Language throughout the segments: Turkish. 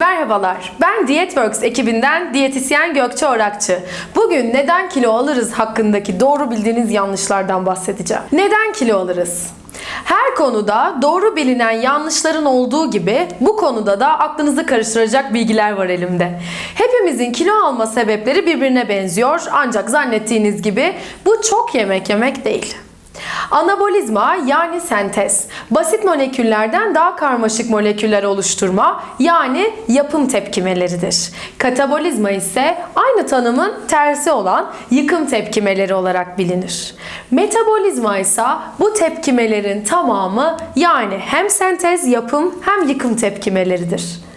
Merhabalar, ben Dietworks ekibinden diyetisyen Gökçe Orakçı. Bugün neden kilo alırız hakkındaki doğru bildiğiniz yanlışlardan bahsedeceğim. Neden kilo alırız? Her konuda doğru bilinen yanlışların olduğu gibi bu konuda da aklınızı karıştıracak bilgiler var elimde. Hepimizin kilo alma sebepleri birbirine benziyor ancak zannettiğiniz gibi bu çok yemek yemek değil. Anabolizma yani sentez, basit moleküllerden daha karmaşık moleküller oluşturma yani yapım tepkimeleridir. Katabolizma ise aynı tanımın tersi olan yıkım tepkimeleri olarak bilinir. Metabolizma ise bu tepkimelerin tamamı yani hem sentez, yapım hem yıkım tepkimeleridir.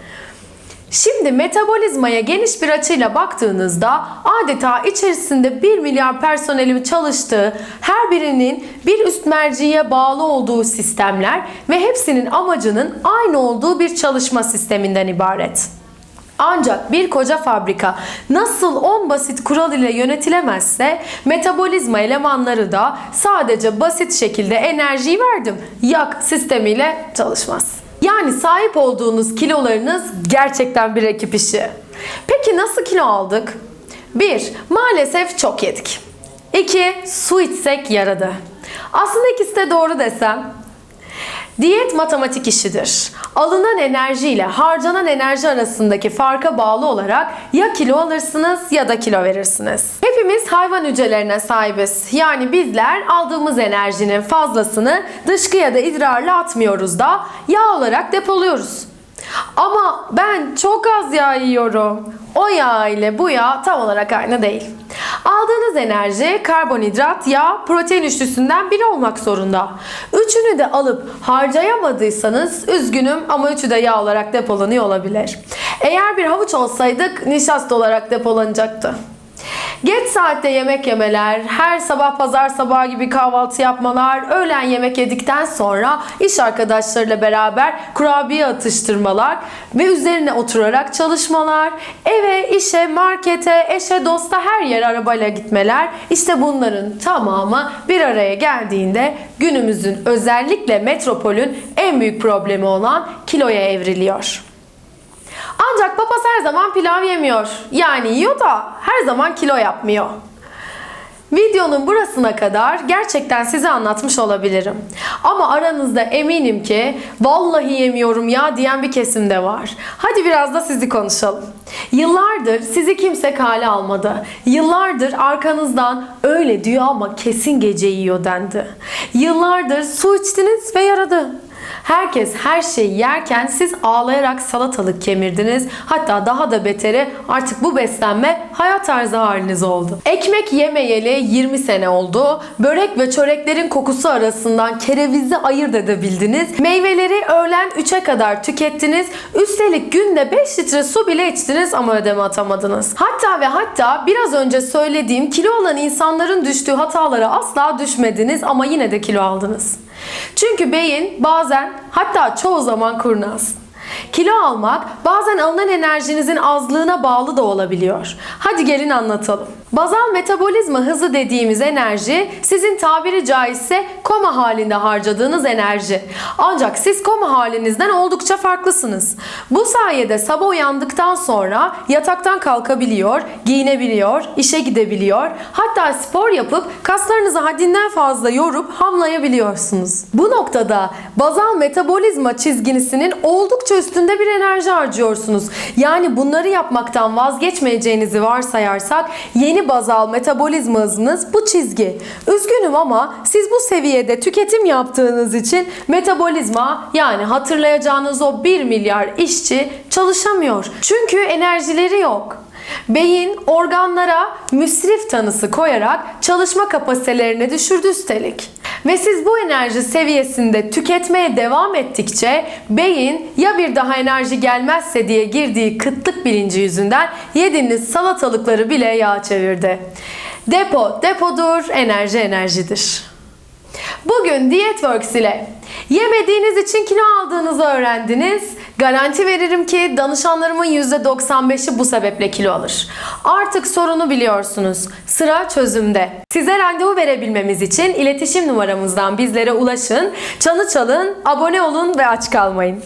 Şimdi metabolizmaya geniş bir açıyla baktığınızda adeta içerisinde 1 milyar personelin çalıştığı, her birinin bir üst merciye bağlı olduğu sistemler ve hepsinin amacının aynı olduğu bir çalışma sisteminden ibaret. Ancak bir koca fabrika nasıl 10 basit kural ile yönetilemezse metabolizma elemanları da sadece basit şekilde enerjiyi verdim yak sistemiyle çalışmaz. Yani sahip olduğunuz kilolarınız gerçekten bir ekip işi. Peki nasıl kilo aldık? 1. Maalesef çok yedik. 2. Su içsek yaradı. Aslında ikisi de doğru desem Diyet matematik işidir. Alınan enerji ile harcanan enerji arasındaki farka bağlı olarak ya kilo alırsınız ya da kilo verirsiniz. Hepimiz hayvan hücrelerine sahibiz. Yani bizler aldığımız enerjinin fazlasını dışkı ya da idrarla atmıyoruz da yağ olarak depoluyoruz. Ama ben çok az yağ yiyorum. O yağ ile bu yağ tam olarak aynı değil. Aldığınız enerji karbonhidrat, yağ, protein üçlüsünden biri olmak zorunda. Üçünü de alıp harcayamadıysanız üzgünüm ama üçü de yağ olarak depolanıyor olabilir. Eğer bir havuç olsaydık nişasta olarak depolanacaktı. Geç saatte yemek yemeler, her sabah pazar sabahı gibi kahvaltı yapmalar, öğlen yemek yedikten sonra iş arkadaşlarıyla beraber kurabiye atıştırmalar ve üzerine oturarak çalışmalar, eve, işe, markete, eşe, dosta her yere arabayla gitmeler işte bunların tamamı bir araya geldiğinde günümüzün özellikle metropolün en büyük problemi olan kiloya evriliyor. Ancak papaz her zaman pilav yemiyor. Yani yiyor da her zaman kilo yapmıyor. Videonun burasına kadar gerçekten size anlatmış olabilirim. Ama aranızda eminim ki vallahi yemiyorum ya diyen bir kesim de var. Hadi biraz da sizi konuşalım. Yıllardır sizi kimse kale almadı. Yıllardır arkanızdan öyle diyor ama kesin gece yiyor dendi. Yıllardır su içtiniz ve yaradı. Herkes her şeyi yerken siz ağlayarak salatalık kemirdiniz. Hatta daha da beteri artık bu beslenme hayat tarzı haliniz oldu. Ekmek yemeyeli 20 sene oldu. Börek ve çöreklerin kokusu arasından kerevizi ayırt edebildiniz. Meyveleri öğlen 3'e kadar tükettiniz. Üstelik günde 5 litre su bile içtiniz ama ödeme atamadınız. Hatta ve hatta biraz önce söylediğim kilo olan insanların düştüğü hatalara asla düşmediniz ama yine de kilo aldınız. Çünkü beyin hatta çoğu zaman kurnaz. Kilo almak bazen alınan enerjinizin azlığına bağlı da olabiliyor. Hadi gelin anlatalım. Bazal metabolizma hızı dediğimiz enerji sizin tabiri caizse koma halinde harcadığınız enerji. Ancak siz koma halinizden oldukça farklısınız. Bu sayede sabah uyandıktan sonra yataktan kalkabiliyor, giyinebiliyor, işe gidebiliyor, hatta spor yapıp kaslarınızı haddinden fazla yorup hamlayabiliyorsunuz. Bu noktada bazal metabolizma çizgisinin oldukça üstünde bir enerji harcıyorsunuz. Yani bunları yapmaktan vazgeçmeyeceğinizi varsayarsak yeni bazal metabolizma hızınız bu çizgi. Üzgünüm ama siz bu seviyede tüketim yaptığınız için metabolizma yani hatırlayacağınız o 1 milyar işçi çalışamıyor. Çünkü enerjileri yok. Beyin organlara müsrif tanısı koyarak çalışma kapasitelerini düşürdü üstelik. Ve siz bu enerji seviyesinde tüketmeye devam ettikçe beyin ya bir daha enerji gelmezse diye girdiği kıtlık bilinci yüzünden yediğiniz salatalıkları bile yağ çevirdi. Depo depodur, enerji enerjidir. Bugün Dietworks ile yemediğiniz için kilo aldığınızı öğrendiniz. Garanti veririm ki danışanlarımın %95'i bu sebeple kilo alır. Artık sorunu biliyorsunuz. Sıra çözümde. Size randevu verebilmemiz için iletişim numaramızdan bizlere ulaşın. Çanı çalın, abone olun ve aç kalmayın.